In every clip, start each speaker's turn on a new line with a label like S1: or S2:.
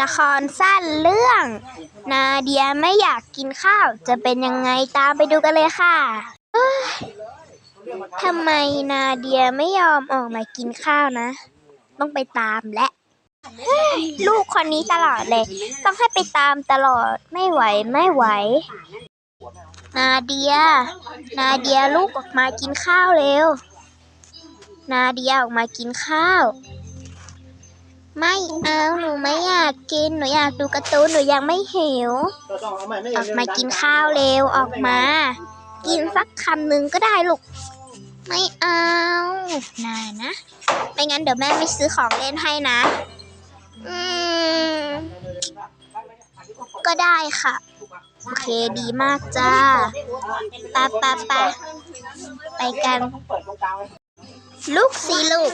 S1: ละครสั้นเรื่อง นาเดียไม่อยากกินข้าว จะเป็นยังไงตามไปดูกันเลยค่ะทำไมนาเดียไม่ยอมออกมากินข้าวนะ ต้องไปตามและลูกคนนี้ตลอดเลย ต้องให้ไปตามตลอดไม่ไหวไม่ไหว นาเดีย นาเดียลูกออกมากินข้าวเร็ว นาเดียออกมากินข้าว ไม่เอาหนูไม่อยากกินหนูอยากดูการ์ตูนหนูยังไม่หิวออกมากินข้าวเร็วออกมา กินสักคำหนึ่งก็ได้ลูก ไม่เอานานะไม่งั้นเดี๋ยวแม่ไม่ซื้อของเล่นให้นะ อืม ก็ได้ค่ะ โอเคดีมากจ้าปะปะปะไปกัน ลุกสิลูก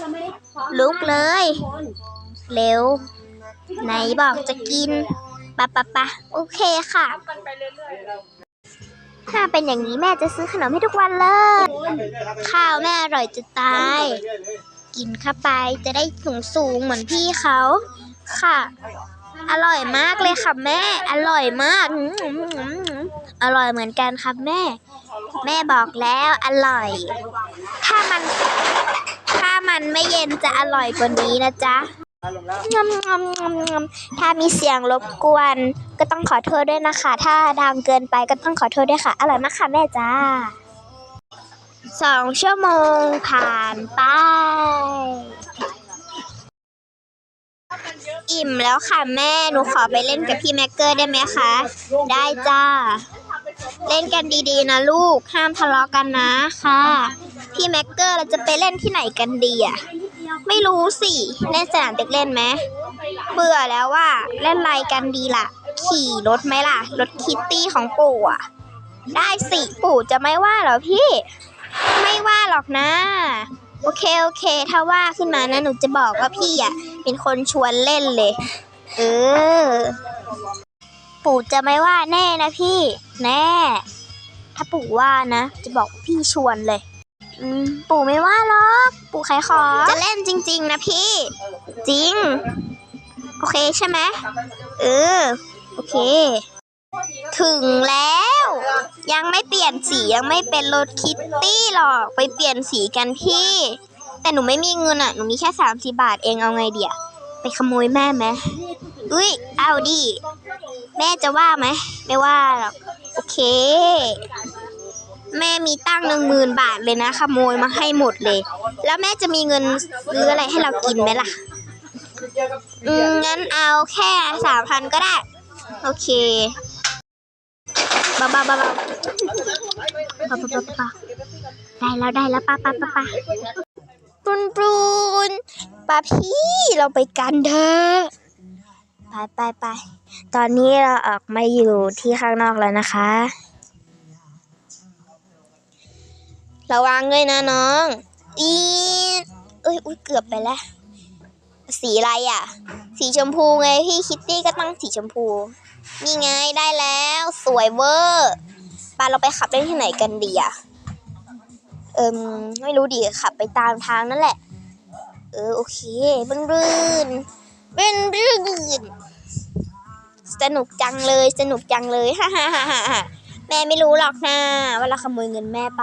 S1: ลุกเลย เร็ว ไหนบอกจะกินปะปะปะโอเคค่ะ ถ้าเป็นอย่างนี้แม่จะซื้อขนมให้ทุกวันเลย ข้าวแม่อร่อยจะตาย กินเข้าไปจะได้สูงสูงเหมือนพี่เขาค่ะ อร่อยมากเลยค่ะแม่ อร่อยมากอืมอืมอืมอร่อยเหมือนกันครับแม่ แม่บอกแล้วอร่อย ถ้ามัน ถ้ามันไม่เย็นจะอร่อยกว่านี้นะจ๊ะ งำงำงำงำถ้ามีเสียงรบกวน ก็ต้องขอโทษด้วยนะคะ ถ้าดังเกินไปก็ต้องขอโทษด้วยค่ะ อร่อยมากค่ะแม่จ้าสองชั่วโมงผ่านไป อิ่มแล้วค่ะแม่ หนูขอไปเล่นกับพี่แม็กเกอร์ได้ไหมคะ ได้จ้า เล่นกันดีๆนะลูก ห้ามทะเลาะกันนะค่ะ พี่แม็กเกอร์เราจะไปเล่นที่ไหนกันดีอะ ไม่รู้สิ เล่นสนามเด็กเล่นไหม เบื่อแล้วว่า เล่นอะไรกันดีล่ะ ขี่รถไหมล่ะ รถคิตตี้ของปู่อะ ได้สิปู่จะไม่ว่าหรอพี่ ไม่ว่าหรอกนะ โอเคโอเค ถ้าว่าขึ้นมานะหนูจะบอกว่าพี่อะ เป็นคนชวนเล่นเลย เออ ปู่จะไม่ว่าแน่นะพี่ แน่ ถ้าปู่ว่านะ จะบอกพี่ชวนเลย ปู่ไม่ว่าหรอก ปู่ใครขอจะเล่นจริง ๆ นะพี่ จริง โอเคใช่ไหมเออ โอเค ถึงแล้ว ยังไม่เปลี่ยนสียังไม่เป็นรถคิตตี้หรอก ไปเปลี่ยนสีกันพี่ แต่หนูไม่มีเงินอะ หนูมีแค่สามสิบาทเองเอาไงเดียไปขโมยแม่ไหมอุ้ย เอาดิ แม่จะว่าไหม ไม่ว่าหรอก โอเค แม่มีตั้งหนึ่งหมื่นบาทเลยนะ ขโมยมาให้หมดเลย แล้วแม่จะมีเงินซื้ออะไรให้เรากินไหมล่ะ อืมงั้นเอาแค่สามพันก็ได้ โอเคเบาๆเบาๆเบาๆเบาๆเบาได้แล้วได้แล้วป้าป้าป้าป้าปรุนปรุนป้าพี่เราไปกันเถอะไปไปไปตอนนี้เราออกมาอยู่ที่ข้างนอกแล้วนะคะ ระวังด้วยนะน้อง อีเอ้ยอุ้ยเกือบไปแล้ว สีอะไรอะ สีชมพูไงพี่คิตตี้ก็ตั้งสีชมพู นี่ไงได้แล้วสวยเวอร์ปาเราไปขับเล่นที่ไหนกันดีอะ เอิมไม่รู้ดิขับไปตามทางนั่นแหละ เออโอเครื่นรื่นรื่นรื่นสนุกจังเลยสนุกจังเลยฮ่าฮ่าฮ่าฮ่า แม่ไม่รู้หรอกนะว่าเราขโมยเงินแม่ไป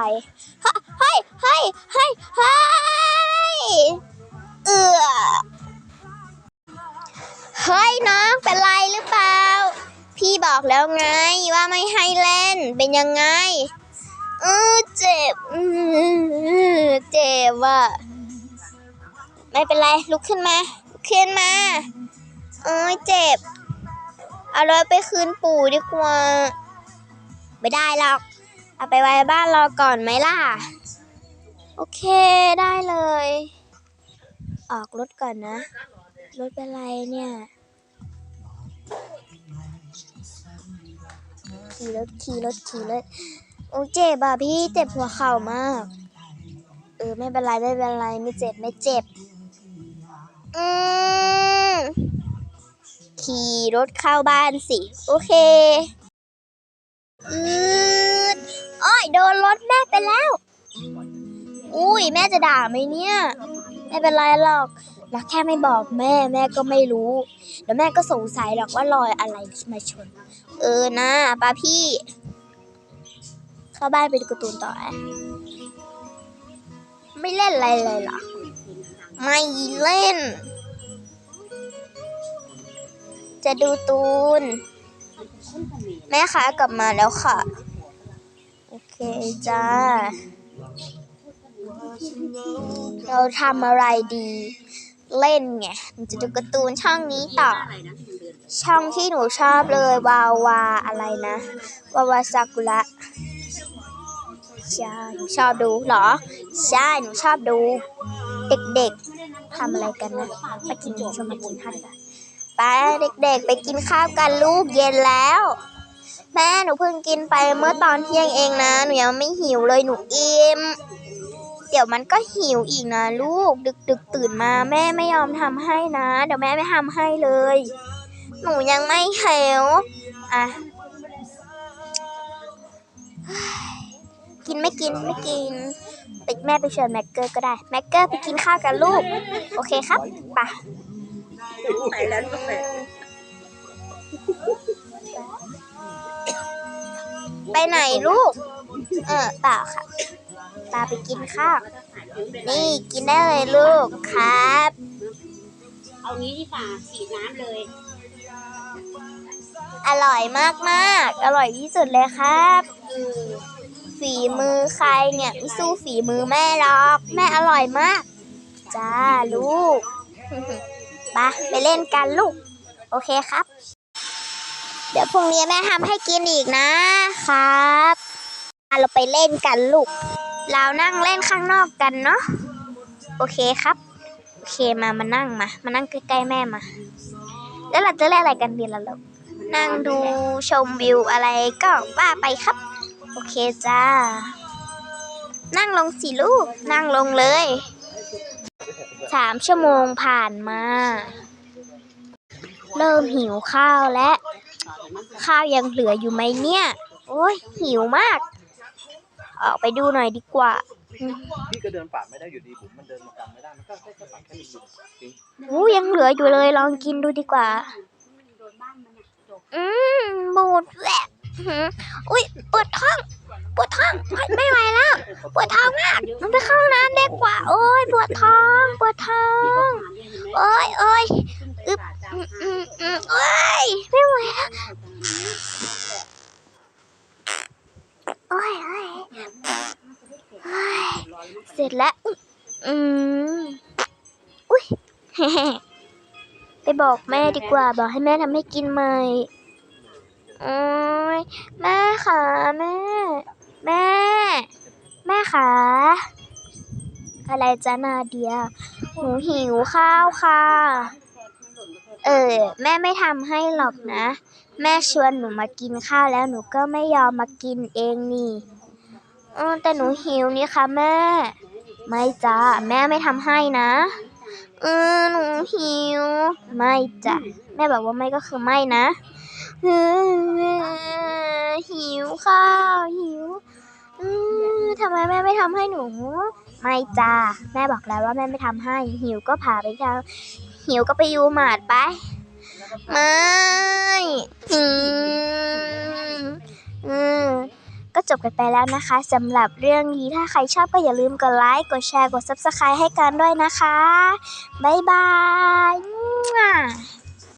S1: เฮ้ยเฮ้ยเฮ้ยเฮ้ยเอือเฮ้ยน้องเป็นไรหรือเปล่า พี่บอกแล้วไงว่าไม่ให้เล่นเป็นยังไงเออเจ็บอื้อเจ็บว่ะไม่เป็นไรลุกขึ้นมาขึ้นมาเอ้ยเจ็บ เอารถไปคืนปู่ดีกว่า ไม่ได้หรอก เอาไปไว้บ้านเราก่อนไหมล่ะ โอเคได้เลย ออกรถก่อนนะ รถเป็นไรเนี่ยขี่รถขี่รถขี่รถโอ้เจ็บอะพี่เจ็บหัวเข่ามาก เออไม่เป็นไรไม่เป็นไรไม่เจ็บไม่เจ็บ อืมขี่รถเข้าบ้านสิ โอเค อืดอ้อยโดนรถแม่ไปแล้ว อุ้ยแม่จะด่าไหมเนี่ย ไม่เป็นไรหรอกแล้วแค่ไม่บอกแม่แม่ก็ไม่รู้เดี๋ยวแม่ก็สงสัยหรอกว่ารอยอะไรมาชน เออนะป้าพี่ เข้าบ้านไปดูการ์ตูนต่ออะไม่เล่นอะไรเลยเหรอ ไม่เล่น จะดูตูน แม่คะกลับมาแล้วค่ะ โอเคจ้า เราทำอะไรดี เล่นไงมันจะดูการ์ตูนช่องนี้ต่อ ช่องที่หนูชอบเลยวาวาอะไรนะวาวาซากุระใช่หนูชอบดูเหรอ ใช่หนูชอบดู เด็กๆทำอะไรกันนะไปกินชวมากินข้าวดีกว่าไปเด็กๆ ไปกินข้าวกันลูกเย็นแล้ว แม่หนูเพิ่งกินไปเมื่อตอนเที่ยงเองนะ หนูยังไม่หิวเลยหนูอิ่มเดี๋ยวมันก็หิวอีกนะลูกดึกดึกตื่นมาแม่ไม่ยอมทำให้นะ เดี๋ยวแม่ไม่ทำให้เลย หนูยังไม่หิวอะกินไม่กินไม่กินไปแม่ไปเชิญแม็กเกอร์ก็ได้แม็กเกอร์ไปกินข้าวกันลูก โอเคครับไป
S2: ไปแล้วก็ ไป
S1: ไปไหนลูก เออเปล่าค่ะปาไปกินข้าว นี่กินได้เลยลูกครับ
S2: เอางี้ดีกว่าฉีดน้ำเลย
S1: อร่อยมากมากๆอร่อยที่สุดเลยครับ
S2: คือ
S1: ฝีมือใครเนี่ยไม่สู้ฝีมือแม่หรอก แม่อร่อยมาก จ้าลูก ไปไปเล่นกันลูก โอเคครับ เดี๋ยวพรุ่งนี้แม่ทำให้กินอีกนะครับเราไปเล่นกันลูก เรานั่งเล่นข้างนอกกันเนาะ โอเคครับ โอเคมามานั่งมา มานั่งใกล้ๆแม่มา แล้วเราจะเล่นอะไรกันดีล่ะลูก นั่งดูชมวิวอะไรก็ว่าไปครับ โอเคจ้า นั่งลงสิลูก นั่งลงเลย สามชั่วโมงผ่านมา เริ่มหิวข้าวแล้ว ข้าวยังเหลืออยู่ไหมเนี่ย โอ้ยหิวมาก ออกไปดูหน่อยดีกว่า
S3: พี่ก็เดินป่าดไม่ได้อยู่ดีผมมันเดินมากำไม่ได้มันก็แค่แค่ปัดแค่นิดเดียวจริง
S1: อู้ยังเหลืออยู่เลยลองกินดูดีกว่า
S2: โดนบ้านมันอะจบ
S1: อืมบูดแหละอื้อหืออุ้ยปวดท้องปวดท้องโอ๊ยไม่ไหวแล้วปวดท้องมากมันไปเข้าห้องน้ำดีกว่า โอ้ยปวดท้องปวดท้องโอ้ยโอ้ยอึ๊บอืมอืมอืมโอ้ยไม่ไหวแล้ว โอ้ยโอ้ยโอ้ยเสร็จแล้ว อืมอุ้ยไปบอกแม่ดีกว่า บอกให้แม่ทำให้กินใหม่โอ้ยแม่ค่ะแม่ แม่ แม่ค่ะอะไรจ้านาเดียหนูหิวข้าวค่ะ เออ แม่ไม่ทำให้หรอกนะ แม่ชวนหนูมากินข้าวแล้วหนูก็ไม่ยอมมากินเองนี่เออแต่หนูหิวนี่ค่ะแม่ ไม่จ้าแม่ไม่ทำให้นะเออหนูหิว ไม่จ้ะแม่บอกว่าไม่ก็คือไม่นะเออหิวข้าวหิวเออทำไมแม่ไม่ทำให้หนู ไม่จ้าแม่บอกแล้วว่าแม่ไม่ทำให้ หิวก็พาไปทำหิวก็ไปยูหมาดไป ไม่อืมอืมก็จบกันไปแล้วนะคะสำหรับเรื่องนี้ถ้าใครชอบก็อย่าลืมกดไลค์ กดแชร์ กด Subscribe ให้กันด้วยนะคะ บ๊ายบาย